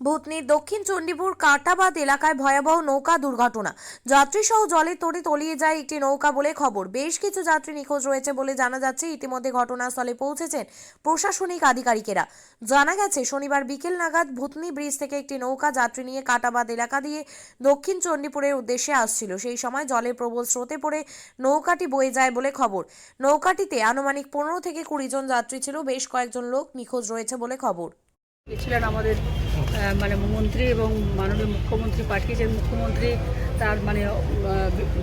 ভূতনির দক্ষিণ চণ্ডীপুর কাটাবাদ এলাকায় ভয়াবহ নৌকা দুর্ঘটনা। যাত্রীসহ জলে তড়ে তলিয়ে যায় একটি নৌকা বলে খবর। বেশ কিছু যাত্রী নিখোঁজ রয়েছে বলে জানা যাচ্ছে, ইতিমধ্যে ঘটনাস্থলে পৌঁছেছেন প্রশাসনিক আধিকারিকেরা। জানা গেছে, শনিবার বিকেল নাগাদ ভূতনি ব্রিজ থেকে একটি নৌকা যাত্রী নিয়ে কাটাবাদ এলাকা দিয়ে দক্ষিণ চণ্ডীপুরের উদ্দেশ্যে আসছিল। সেই সময় জলের প্রবল স্রোতে পড়ে নৌকাটি বয়ে যায় বলে খবর। নৌকাটিতে আনুমানিক পনেরো থেকে কুড়ি জন যাত্রী ছিল। বেশ কয়েকজন লোক নিখোঁজ রয়েছে বলে খবর। গেছিলেন আমাদের মানে মন্ত্রী এবং মাননীয় মুখ্যমন্ত্রী পাঠিয়েছেন। মুখ্যমন্ত্রী তার মানে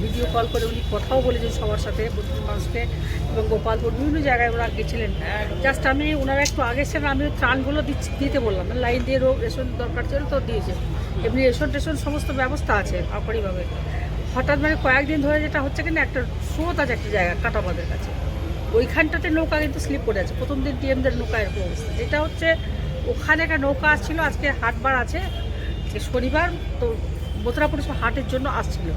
ভিডিও কল করে উনি কথাও বলেছেন সবার সাথে, প্রতিটি মানুষকে। এবং গোপালপুর বিভিন্ন জায়গায় ওরা গেছিলেন। জাস্ট আমি, ওনারা একটু আগে ছিলেন আমি ত্রাণগুলো দিচ্ছি, দিতে বললাম। লাইন দিয়ে রো- রেশন দরকার ছিল তো দিয়েছে। এমনি রেশন টেশন সমস্ত ব্যবস্থা আছে আপরিভাবে হঠাৎ মানে কয়েকদিন ধরে যেটা হচ্ছে কিনা একটা স্রোত আছে একটা জায়গা কাটাবাদের কাছে। ওইখানটাতে নৌকা কিন্তু স্লিপ করে আছে। প্রথম দিন টিএমদের নৌকা এরকম অবস্থা। যেটা হচ্ছে ওখানে একটা নৌকা আসছিল, আজকে হাটবার আছে শনিবার তো মথুরাপুর সব হাটের জন্য আসছিল।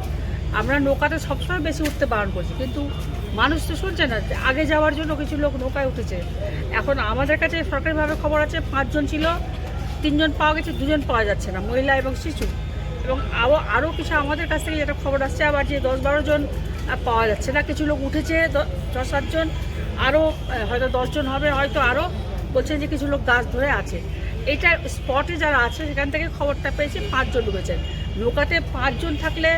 আমরা নৌকাতে সবসময় বেশি উঠতে বারণ করছি, কিন্তু মানুষ তো শুনছে না যে আগে যাওয়ার জন্য কিছু লোক নৌকায় উঠেছে। এখন আমাদের কাছে সরকারিভাবে খবর আছে, পাঁচজন ছিল, তিনজন পাওয়া গেছে, দুজন পাওয়া যাচ্ছে না, মহিলা এবং শিশু। এবং আরও আরও কিছু আমাদের কাছ থেকে যেটা খবর আসছে, আবার যে দশ বারো জন পাওয়া যাচ্ছে না, কিছু লোক উঠেছে দশ, সাতজন আরও হয়তো দশজন হবে, হয়তো আরও বলছেন যে কিছু লোক গাছ ধরে আছে। এটা স্পটে যারা আছে, সেখান থেকে খবরটা পেয়েছি, পাঁচজন ডুবেছেন নৌকাতে পাঁচজন থাকলে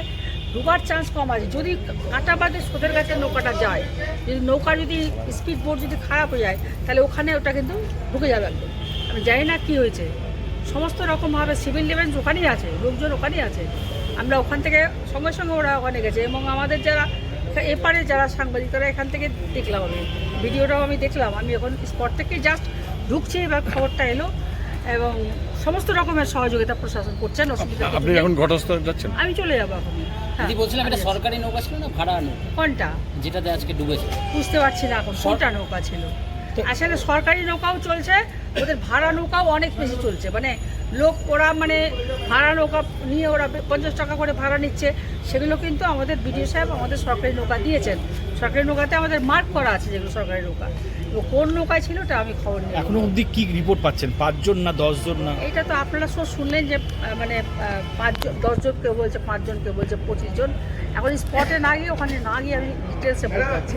ডুবার চান্স কম আছে। যদি কাটাবাদে সোদের কাছে নৌকাটা যায়, যদি নৌকা যদি স্পিড বোট যদি খারাপ হয়ে যায়, তাহলে ওখানে ওটা কিন্তু ঢুকে যাবে একদম। আমি জানি না কী হয়েছে। সমস্ত রকমভাবে সিভিল ডিফেন্স ওখানেই আছে, লোকজন ওখানেই আছে। আমরা ওখান থেকে সঙ্গে সঙ্গে ওরা ওখানে গেছে এবং আমাদের যারা এপারে যারা সাংবাদিক তারা এখান থেকে দেখলাম আমি। ভিডিওটাও আমি দেখলাম। আমি এখন স্পট থেকে জাস্ট ঢুকছি এবার খবরটা এলো এবং সমস্ত রকমের সহযোগিতা প্রশাসন করছেন অসুবিধা আপনি এখন ঘটনাস্থলে যাচ্ছেন? আমি চলে যাব এখন। হ্যাঁ, দিদি বলছিলাম এটা সরকারি নৌকা ছিল না ভাড়া নৌকা? কোনটা? যেটাতে আজকে ডুবেছে। বুঝতে পারছি না এখন কোনটা নৌকা ছিল? আসলে সরকারি নৌকাও চলছে ওদের ভাড়া নৌকাও অনেক বেশি চলছে। মানে লোক ওরা মানে ভাড়া নৌকা নিয়ে ওরা পঞ্চাশ টাকা করে ভাড়া নিচ্ছে সেগুলো কিন্তু আমাদের বিডিও সাহেব আমাদের সরকারি নৌকা দিয়েছেন। সরকারি নৌকাতে আমাদের মার্ক করা আছে যেগুলো সরকারি নৌকা। তো কোন নৌকায় ছিল ওটা আমি খবর নিই। এখনও অবধি কি রিপোর্ট পাচ্ছেন? পাঁচজন না দশজন না? এটা তো আপনারা সব শুনলেন যে মানে পাঁচজন দশজন কেউ বলছে পাঁচজন কেউ বলছে পঁচিশ জন এখন স্পটে না গিয়ে ওখানে না গিয়ে আমি ডিটেলসে বলতে পারছি।